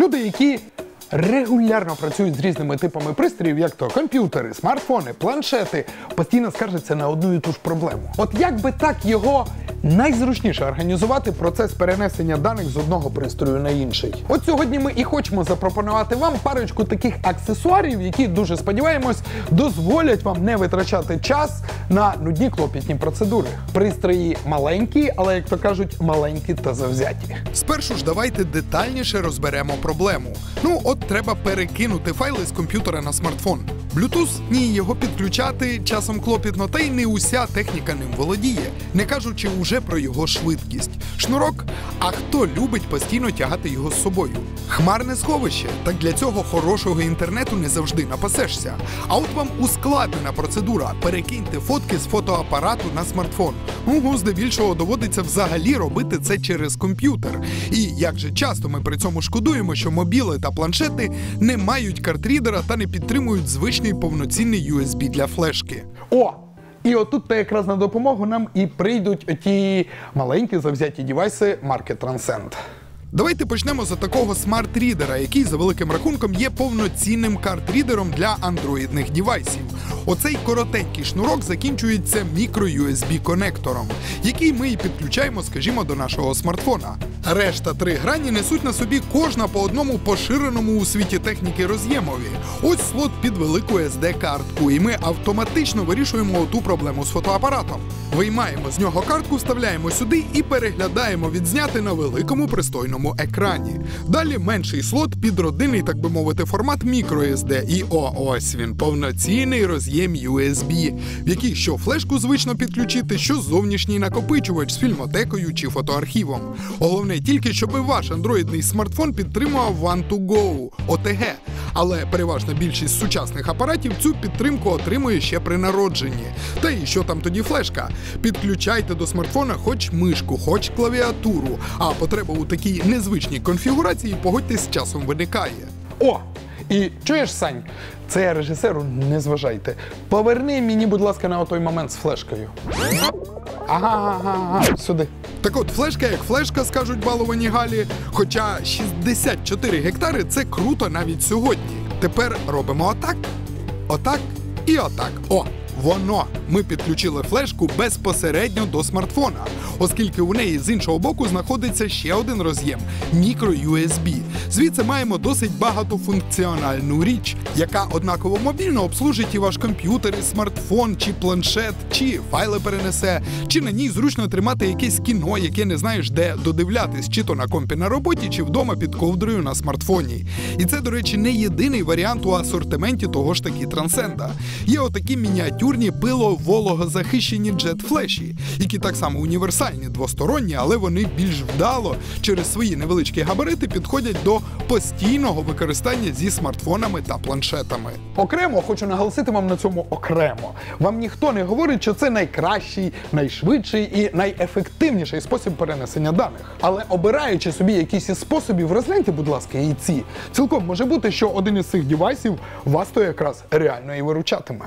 Люди, які регулярно працюють з різними типами пристроїв, як то комп'ютери, смартфони, планшети, постійно скаржаться на одну і ту ж проблему. От як би так його найзручніше організувати процес перенесення даних з одного пристрою на інший. От сьогодні ми і хочемо запропонувати вам парочку таких аксесуарів, які дуже сподіваємось дозволять вам не витрачати час на нудні клопітні процедури. Пристрої маленькі, але як то кажуть, маленькі та завзяті. Спершу ж давайте детальніше розберемо проблему. Ну, от треба перекинути файли з комп'ютера на смартфон. Bluetooth ні, його підключати часом клопітно, та й не уся техніка ним володіє, не кажучи уже про його швидкість. Шнурок, а хто любить постійно тягати його з собою? Хмарне сховище, так для цього хорошого інтернету не завжди напасешся. А от вам ускладнена процедура. Перекиньте фотки з фотоапарату на смартфон. Угу, здебільшого доводиться взагалі робити це через комп'ютер. І як же часто ми при цьому шкодуємо, що мобіли та планшети не мають картрідера та не підтримують звичний повноцінний USB для флешки. О! І отут та якраз на допомогу нам і прийдуть ті маленькі завзяті дівайси марки Transcend. Давайте почнемо з такого смарт-рідера, який за великим рахунком є повноцінним карт-рідером для андроїдних дівайсів. Оцей коротенький шнурок закінчується мікро-USB конектором, який ми і підключаємо, скажімо, до нашого смартфона. Решта три грані несуть на собі кожна по одному поширеному у світі техніки роз'ємові. Ось слот під велику SD-картку, і ми автоматично вирішуємо оту проблему з фотоапаратом. Виймаємо з нього картку, вставляємо сюди і переглядаємо відзняти на великому пристойному екрані. Далі менший слот під родинний, так би мовити, формат microSD. І о, ось він повноцінний роз'єм USB, в який що флешку звично підключити, що зовнішній накопичувач з фільмотекою чи фотоархівом. Головне тільки, щоб ваш андроїдний смартфон підтримував One2Go OTG. Але переважна більшість сучасних апаратів цю підтримку отримує ще при народженні. Та і що там тоді флешка? Підключайте до смартфона хоч мишку, хоч клавіатуру. А потреба у такій незвичній конфігурації, погодьтесь, з часом виникає. О! І чуєш, Сань, це режисеру не зважайте. Поверни мені, будь ласка, на той момент з флешкою. Ага, ага, ага, сюди. Так от, флешка як флешка, скажуть баловані Галі. Хоча 64 гектари це круто навіть сьогодні. Тепер робимо отак, отак і отак. О! Воно ми підключили флешку безпосередньо до смартфона, оскільки у неї з іншого боку знаходиться ще один роз'єм мікро-USB. Звідси маємо досить багатофункціональну річ, яка однаково мобільно обслужить і ваш комп'ютер, і смартфон, чи планшет, чи файли перенесе, чи на ній зручно тримати якесь кіно, яке не знаєш де додивлятись, чи то на компі на роботі, чи вдома під ковдрою на смартфоні. І це, до речі, не єдиний варіант у асортименті того ж таки трансенда. Є отакі мініатюрні пило-вологозахищені джет-флеші, які так само універсальні, двосторонні, але вони більш вдало через свої невеличкі габарити підходять до постійного використання зі смартфонами та планшетами. Окремо хочу наголосити вам на цьому окремо. Вам ніхто не говорить, що це найкращий, найшвидший і найефективніший спосіб перенесення даних. Але обираючи собі якийсь із способів, розгляньте, будь ласка, і ці. Цілком може бути, що один із цих девайсів вас то якраз реально і виручатиме.